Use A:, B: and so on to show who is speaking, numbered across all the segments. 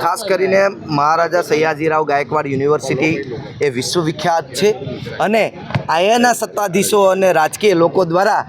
A: ખાસ કરીને મહારાજા સયાજીરાવ ગાયકવાડ યુનિવર્સિટી એ વિશ્વવિખ્યાત છે. અને અહીંયાના સત્તાધીશો અને રાજકીય લોકો દ્વારા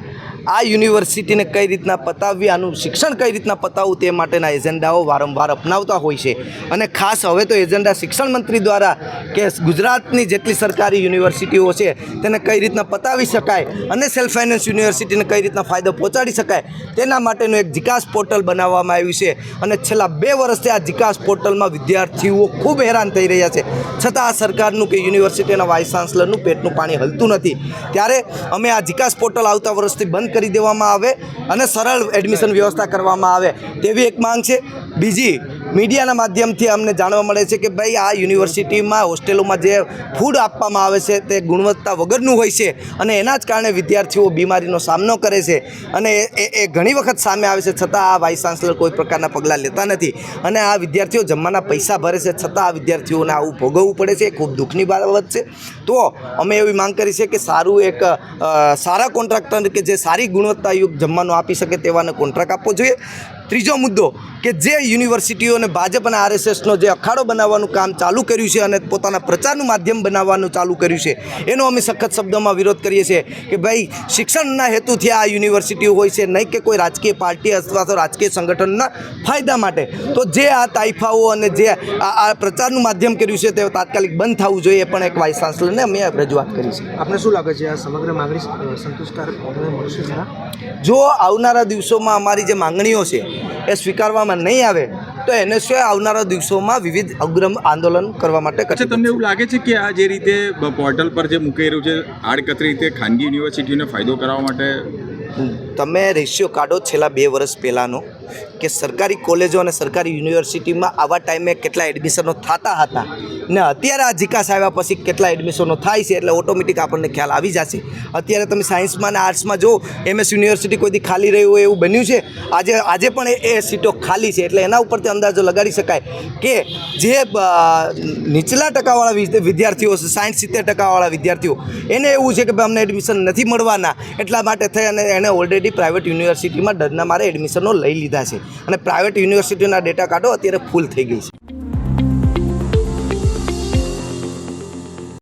A: આ યુનિવર્સિટીને કઈ રીતના પતાવવી, આનું શિક્ષણ કઈ રીતના પતાવવું તે માટેના એજન્ડાઓ વારંવાર અપનાવતા હોય છે. અને ખાસ હવે તો એજન્ડા શિક્ષણ મંત્રી દ્વારા કે ગુજરાતની જેટલી સરકારી યુનિવર્સિટીઓ છે તેને કઈ રીતના પતાવી શકાય અને સેલ્ફ ફાઇનાન્સ યુનિવર્સિટીને કઈ રીતના ફાયદો પહોંચાડી શકાય તેના માટેનું એક જીકાસ પોર્ટલ બનાવવામાં આવ્યું છે. અને છેલ્લા બે વર્ષથી આ જિકાસ પોર્ટલમાં વિદ્યાર્થીઓ ખૂબ હેરાન થઈ રહ્યા છે. છતાં આ સરકારનું કે યુનિવર્સિટીના વાઇસ ચાન્સલરનું પેટનું પાણી હલતું નથી. ત્યારે અમે આ જીકાસ પોર્ટલ આવતા વર્ષથી બંધ કરી દેવામાં આવે અને સરળ એડમિશન વ્યવસ્થા કરવામાં આવે તેવી એક માંગ છે. બીજી મીડિયાના માધ્યમથી અમને જાણવા મળે છે કે ભાઈ, આ યુનિવર્સિટીમાં હોસ્ટેલોમાં જે ફૂડ આપવામાં આવે છે તે ગુણવત્તા વગરનું હોય છે અને એના જ કારણે વિદ્યાર્થીઓ બીમારીનો સામનો કરે છે અને એ- ઘણી વખત સામે આવે છે. છતાં આ વાઇસ ચાન્સલર કોઈ પ્રકારના પગલાં લેતા નથી અને આ વિદ્યાર્થીઓ જમવાના પૈસા ભરે છે. છતાં આ વિદ્યાર્થીઓને આવું ભોગવવું પડે છે. એ ખૂબ દુઃખની બાબત છે. તો અમે એવી માંગ કરી છે કે સારું એક સારા કોન્ટ્રાક્ટર કે જે સારી ગુણવત્તાયુક્ત જમવાનું આપી શકે તેવાને કોન્ટ્રાક્ટ આપવો જોઈએ. ત્રીજો મુદ્દો કે જે યુનિવર્સિટીઓ અને ભાજપ અને આરએસએસનો જે અખાડો બનાવવાનું કામ ચાલુ કર્યું છે અને પોતાના પ્રચારનું માધ્યમ બનાવવાનું ચાલુ કર્યું છે એનો અમે સખત શબ્દોમાં વિરોધ કરીએ છીએ કે ભાઈ શિક્ષણના હેતુથી આ યુનિવર્સિટીઓ હોય છે નહીં કે કોઈ રાજકીય પાર્ટી અથવા તો રાજકીય સંગઠનના ફાયદા માટે. તો જે આ તાઇફાઓ અને જે આ આ પ્રચારનું માધ્યમ કર્યું છે તે તાત્કાલિક બંધ થવું જોઈએ પણ એક વાઇસ ચાન્સલરને અમે રજૂઆત કરી છે.
B: આપને શું લાગે છે આ સમગ્ર માંગણી સંતુષ્ટકારક મળશે
A: જો આવનારા દિવસોમાં અમારી જે માંગણીઓ છે એ સ્વીકારવામાં નહીં આવે તો એને સિવાય આવનારા દિવસોમાં વિવિધ અગ્રમ આંદોલન કરવા માટે કરશે
C: તમને એવું લાગે છે કે આ જે રીતે પોર્ટલ પર જે મૂકી રહ્યું છે આડકતરી રીતે ખાનગી યુનિવર્સિટીઓને ફાયદો કરાવવા માટે
A: તમે રેશિયો કાઢો છેલ્લા બે વર્ષ પહેલાંનો કે સરકારી કોલેજો અને સરકારી યુનિવર્સિટીમાં આવા ટાઈમે કેટલા એડમિશનો થતા હતા ને અત્યારે આ જીકાસ આવ્યા પછી કેટલા એડમિશનો થાય છે એટલે ઓટોમેટિક આપણને ખ્યાલ આવી જશે. અત્યારે તમે સાયન્સમાં અને આર્ટ્સમાં જો એમએસ યુનિવર્સિટી કોઈથી ખાલી રહ્યું હોય એવું બન્યું છે, આજે આજે પણ એ સીટો ખાલી છે એટલે એના ઉપરથી અંદાજો લગાડી શકાય કે જે નીચલા ટકાવાળા વિદ્ય- વિદ્યાર્થીઓ છે સાયન્સ સિત્તેર ટકાવાળા વિદ્યાર્થીઓ, એને એવું છે કે ભાઈ અમને એડમિશન નથી મળવાના એટલા માટે થઈ અને એણે ઓલરેડી પ્રાઇવેટ યુનિવર્સિટીમાં ડરના મારે એડમિશનો લઈ લીધા છે. અને પ્રાઇવેટ યુનિવર્સિટીના ડેટા કાઢો, અત્યારે ફૂલ થઈ ગઈ છે.